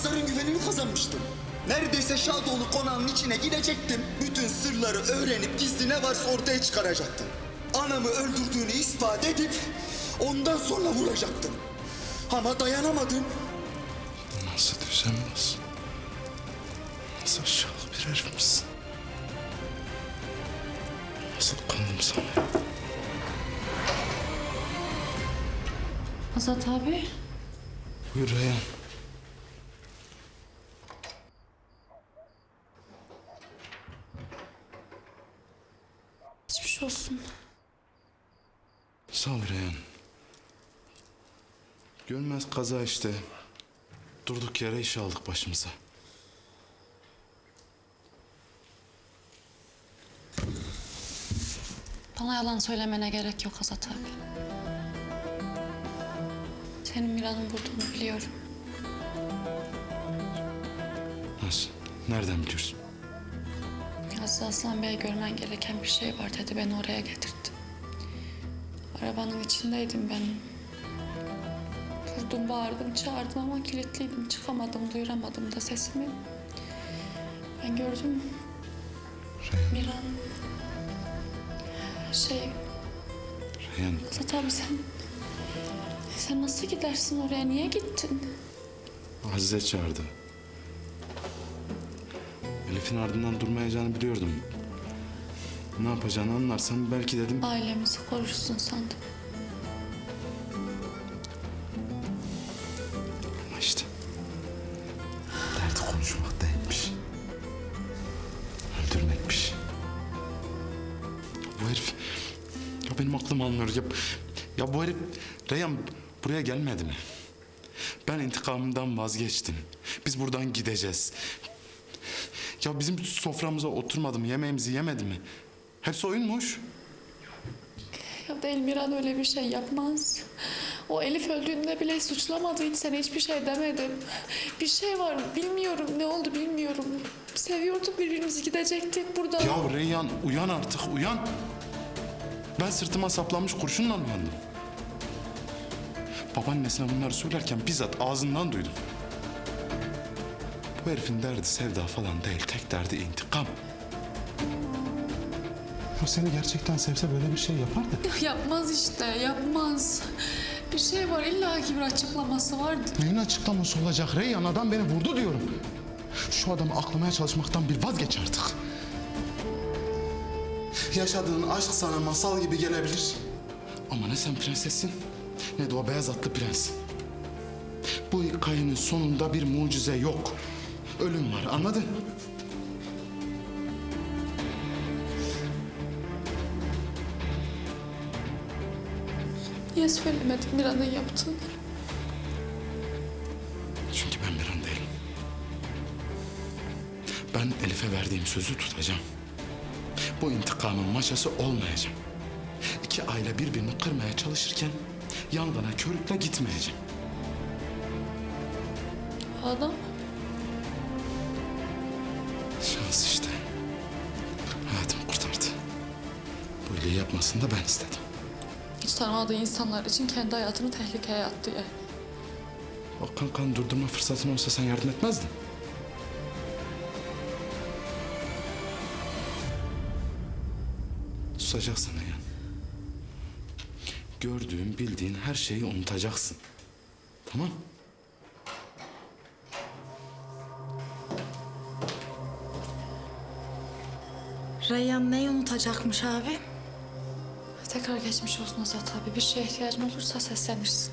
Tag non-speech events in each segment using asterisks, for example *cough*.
Hazar'ın güvenini kazanmıştım. Neredeyse Şadoğlu konağının içine girecektim. Bütün sırları öğrenip gizli ne varsa ortaya çıkaracaktım. Anamı öldürdüğünü ispat edip ondan sonra vuracaktım. Ama dayanamadım. Nasıl düzenmez? Nasıl aşağılık bir herifmişsin? Nasıl kandım sana? Azat abi. Buyur Reyhan. Geçmiş olsun. Sağ ol Reyhan. Görmez kaza işte. Durduk yere iş aldık başımıza. Bana yalan söylemene gerek yok Azat abi. Senin Miran'ın vurduğunu biliyorum. Nasıl? Nereden biliyorsun? Aziz Aslan Bey görmen gereken bir şey var dedi. Beni oraya getirdi. Arabanın içindeydim ben. Vurdum, bağırdım, çağırdım ama kilitliydim. Çıkamadım, duyuramadım da sesimi. Ben gördüm. Reyhan. Miran... Şey, Reyhan Azat abi sen... Sen nasıl gidersin oraya? Niye gittin? Azize çağırdı. Elif'in ardından durmayacağını biliyordum. Ne yapacağını anlarsam belki dedim... Ailemizi korursun sandım. Ama işte... Derdi konuşmak değilmiş. Öldürmekmiş. Bu herif... Ya benim aklım almıyor. Ya, ya bu herif... Reyhan buraya gelmedi mi? Ben intikamımdan vazgeçtim. Biz buradan gideceğiz. Ya bizim soframıza oturmadı mı? Yemeğimizi yemedi mi? Hepsi oyunmuş. Ya değil Miran öyle bir şey yapmaz. O Elif öldüğünde bile suçlamadı. Hiç sana hiçbir şey demedim. Bir şey var. Bilmiyorum ne oldu bilmiyorum. Seviyorduk birbirimizi gidecektik buradan. Ya Reyhan uyan artık uyan. Ben sırtıma saplanmış kurşunla uyandım. Babaannesine bunları söylerken bizzat ağzından duydum. Bu herifin derdi sevda falan değil. Tek derdi intikam. O seni gerçekten sevse böyle bir şey yapardı. *laughs* Yapmaz işte yapmaz. Bir şey var illa ki bir açıklaması vardı. Neyin açıklaması olacak Reyhan? Adam beni vurdu diyorum. Şu adamı aklamaya çalışmaktan bir vazgeç artık. Yaşadığın aşk sana masal gibi gelebilir. Ama ne sen prensessin ne de o beyaz atlı prens. Bu hikayenin sonunda bir mucize yok. Ölüm var anladın? Niye söylemedin Miran'ın yaptığını? Çünkü ben bir an değilim. Ben Elif'e verdiğim sözü tutacağım. Bu intikamın maşası olmayacağım. İki aile birbirini kırmaya çalışırken yangına körükle gitmeyeceğim. Bu iyiliği yapmasını da ben istedim. hiç tanımadığı insanlar için kendi hayatını tehlikeye attı yani. O kan kan durdurma fırsatın olsa sen yardım etmezdin. Susacaksın ya. Gördüğün, bildiğin her şeyi unutacaksın. Tamam? Reyhan neyi unutacakmış abi? Tekrar geçmiş olsun Azat abi. Bir şeye ihtiyacın olursa seslenirsin.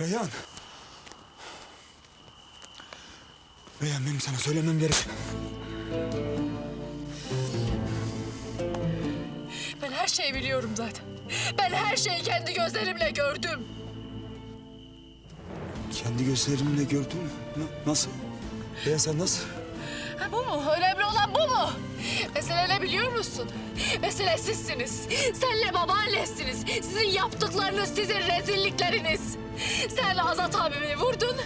Reyhan. Reyhan benim sana söylemem gerek. Ben her şeyi biliyorum zaten. Ben her şeyi kendi gözlerimle gördüm. Kendi gözlerimle gördüm. Na- nasıl? Reyhan sen nasıl? Ha, bu mu? Önemli olan bu mu? Mesele ne biliyor musun? Mesele sizsiniz. Senle babaannesiniz. Sizin yaptıklarınız, sizin rezillikleriniz. Sen Azat abimi vurdun.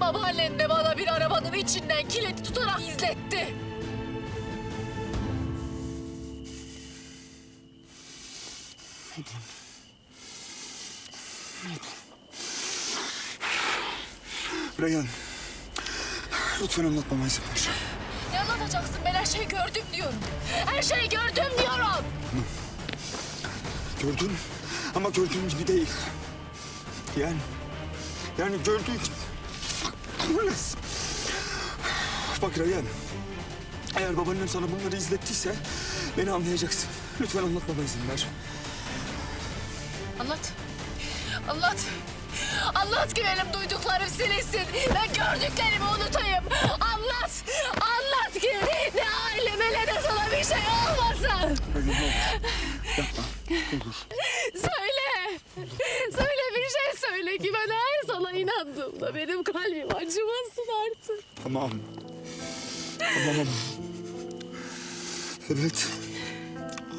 Babaannen de bana bir arabanın içinden kilidi tutarak izletti. Reyhan. Lütfen anlatmama izin ver. Ne anlatacaksın? Ben her şeyi gördüm diyorum. Her şeyi gördüm diyorum. Gördün ama gördüğün gibi değil. Yani, yani gördüğün gibi. Bak Reyhan, eğer babaannem sana bunları izlettiyse beni anlayacaksın. Lütfen anlatmama izin ver. Anlat. Anlat. Anlat ki benim duyduklarım silinsin. Ben gördüklerimi unutayım. Anlat. Anlat ki ne aileme ne de sana bir şey olmasın. Olur. Yapma. Olur. Söyle. Söyle şey söyle ki ben her sana inandığımda benim kalbim acımasın artık. Tamam. Tamam. Evet.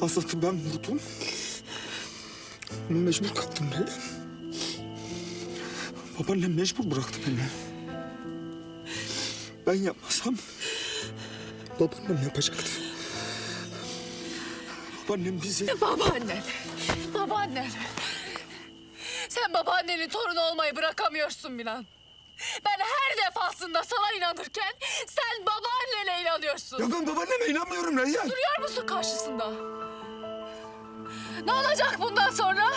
Azat'ı ben vurdum. Ama mecbur kaldım Reyhan. Babaannem mecbur bıraktı beni. Ben yapmasam babaannem yapacaktı. Babaannem bizi... Babaannen. Babaannen. Babaannenin torunu olmayı bırakamıyorsun Milan. Ben her defasında sana inanırken sen babaannene inanıyorsun. Ya ben babaanneme inanmıyorum Reyhan. Duruyor musun karşısında? Ne olacak bundan sonra?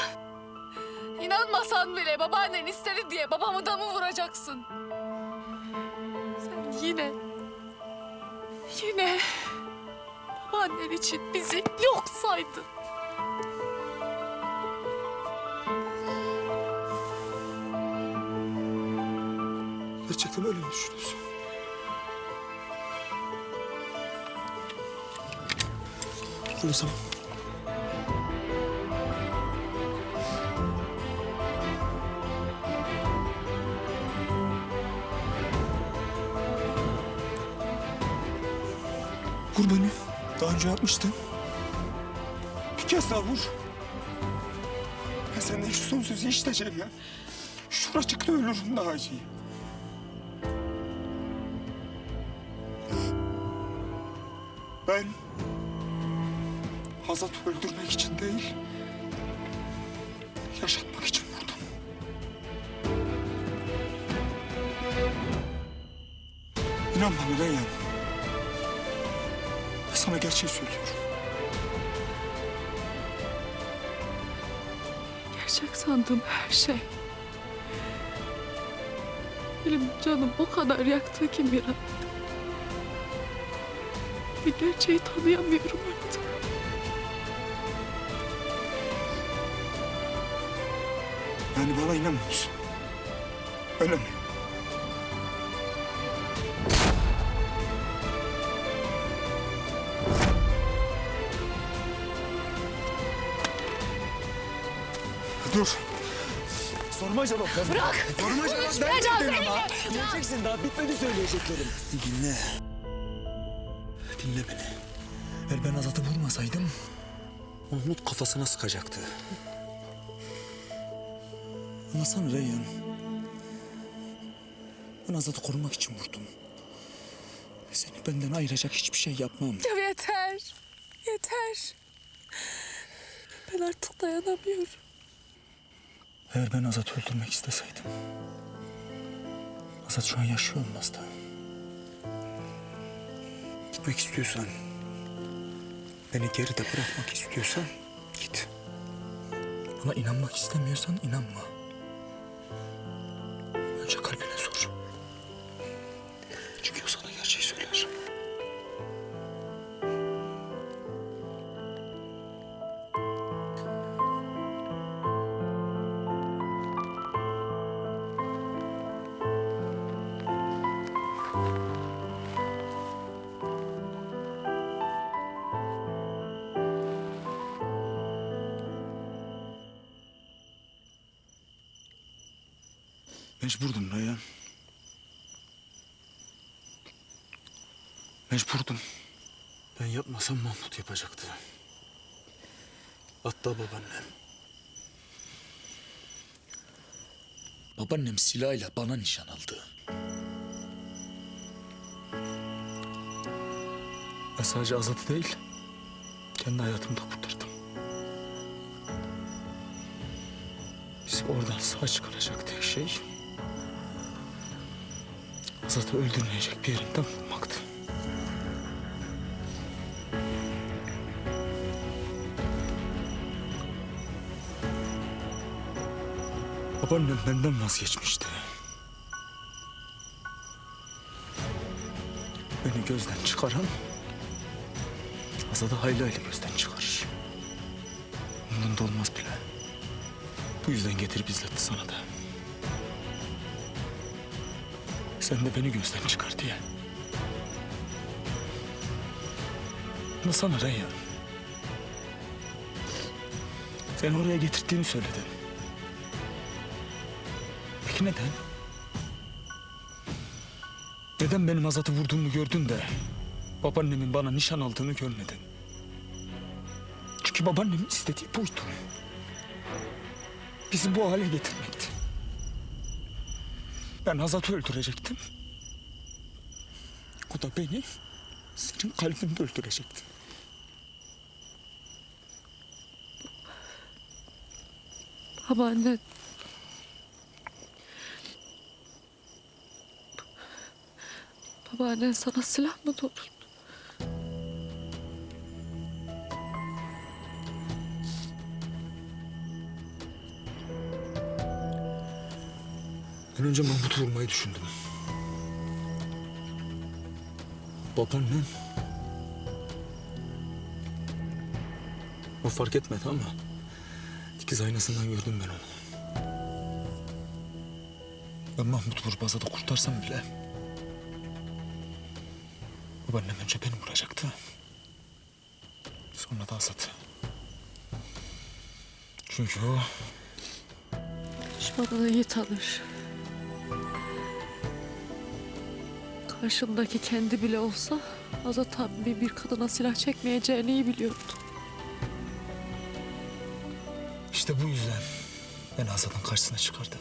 İnanmasan bile babaannen istedi diye babamı da mı vuracaksın? Sen yine, yine babaannen için bizi yok saydın. Gerçekten öyle mi düşünüyorsun? Zaman... Vur beni. Daha önce yapmıştın. Bir kez daha vur. Ben senden şu son sözü işiteceğim ya. Şuracıkta ölürüm daha iyi. Ben Hazat'ı öldürmek için değil, yaşatmak için vurdum. İnan bana Reyhan. Sana gerçeği söylüyorum. Gerçek sandığım her şey. Benim canım o kadar yaktı ki Miran. Bir gerçeği tanıyamıyorum artık. Yani bana inanmıyorsun. Öyle mi? Dur. Sorma cevap ver. Bırak! Sorma cevap seninle. ama. Diyeceksin daha bitmedi söyleyeceklerim. Dinle vurmasaydım... Mahmut kafasına sıkacaktı. Anlasana Reyhan. Ben Azat'ı korumak için vurdum. Seni benden ayıracak hiçbir şey yapmam. Ya yeter. Yeter. Ben artık dayanamıyorum. Eğer ben Azat'ı öldürmek isteseydim... Azat şu an yaşıyor olmazdı. Gitmek istiyorsan... Beni geride bırakmak istiyorsan git. Ama inanmak istemiyorsan inanma. Mecburdum Reyhan. Mecburdum. Ben yapmasam Mahmut yapacaktı. Hatta babaannem. Babaannem silahıyla bana nişan aldı. Ben sadece Azat'ı değil, kendi hayatımı da kurtardım. Bizi oradan sağ çıkaracak tek şey... Azat'ı öldürmeyecek bir yerinden vurmaktı. Babaannem benden vazgeçmişti. Beni gözden çıkaran Azad'ı haylayla gözden çıkarır. Bundan da olmaz bile. Bu yüzden getirip izletti sana da. Sen de beni gözden çıkar diye. Sana Reyhan. Seni oraya getirdiğini söyledin. Peki neden? Neden benim Azat'ı vurduğumu gördün de babaannemin bana nişan aldığını görmedin? Çünkü babaannemin istediği buydu. Bizi bu hale getirmekti. Ben Azat'ı öldürecektim. O da beni senin kalbinde öldürecekti. Babaanne. Babaannen sana silah mı doğrulttu? Ben önce Mahmut'u vurmayı düşündüm. Babaannem... O fark etmedi ama... Dikiz aynasından gördüm ben onu. Ben Mahmut'u vurup Azat'ı kurtarsam bile... Babaannem önce beni vuracaktı. Sonra da Azat'ı. Çünkü o... Düşmanını iyi tanır. Karşındaki kendi bile olsa Azat abi bir kadına silah çekmeyeceğini iyi biliyordu. İşte bu yüzden ben Azat'ın karşısına çıkardım.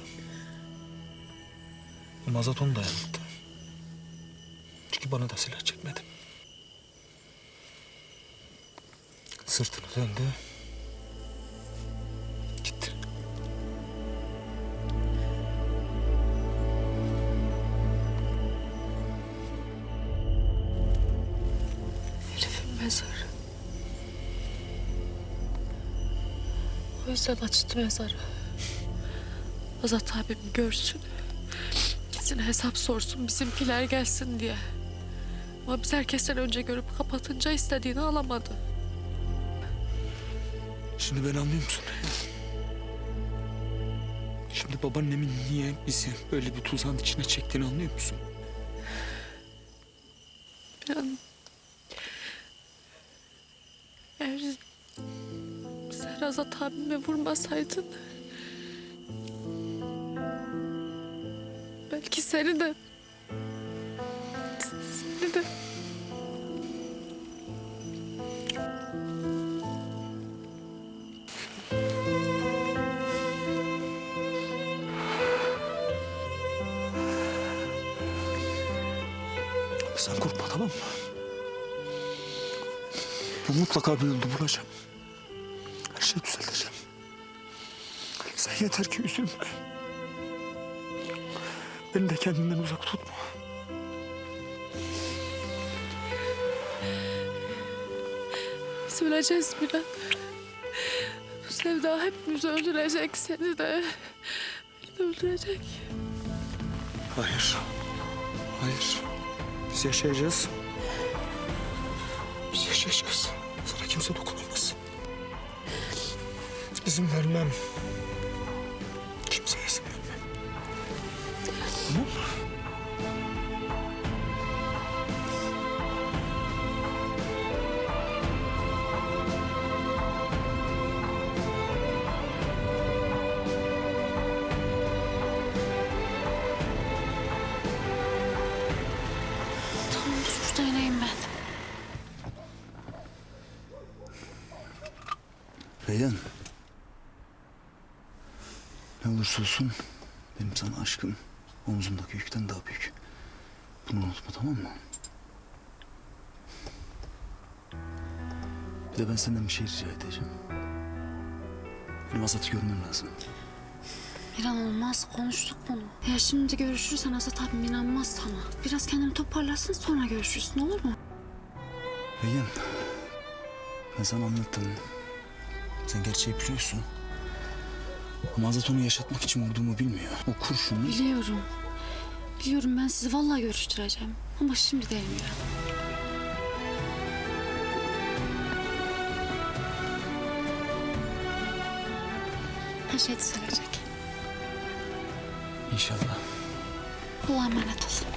Ama Azat onu da yanılttı. Çünkü bana da silah çekmedi. Sırtını döndü. Mezarı. O yüzden açtı mezarı. Azat abim görsün. Gitsin hesap sorsun bizimkiler gelsin diye. Ama biz herkesten önce görüp kapatınca istediğini alamadı. Şimdi ben anlıyor musun? Şimdi babaannemin niye bizi böyle bir tuzağın içine çektiğini anlıyor musun? Azat abime vurmasaydın... Belki seni de... Seni de... Sen korkma tamam mı? Ben mutlaka bir yolunu bulacağım. Şeyi düzelteceğim. Sen yeter ki üzülme. Beni de kendinden uzak tutma. Biz öleceğiz Miran. Bu sevda hepimizi öldürecek seni de. Beni de öldürecek. Hayır. Hayır. Biz yaşayacağız. Biz yaşayacağız. Sana kimse dokunamaz. İzin vermem. Kimseye izin vermem. Tamam mı? Tamam, sus ne olursa olsun benim sana aşkım omzumdaki yükten daha büyük. Bunu unutma tamam mı? Bir de ben senden bir şey rica edeceğim. Benim Azat'ı görmem lazım. Miran olmaz konuştuk bunu. Ya şimdi görüşürsen Azat abim inanmaz sana. Biraz kendini toparlasın sonra görüşürsün olur mu? Reyhan. Ben sana anlattım. Sen gerçeği biliyorsun. Ama Azat onu yaşatmak için vurduğumu bilmiyor. O kurşunu... Biliyorum. Biliyorum ben sizi vallahi görüştüreceğim. Ama şimdi değil Miran. Her şey düzelecek. İnşallah. Allah'a emanet ol.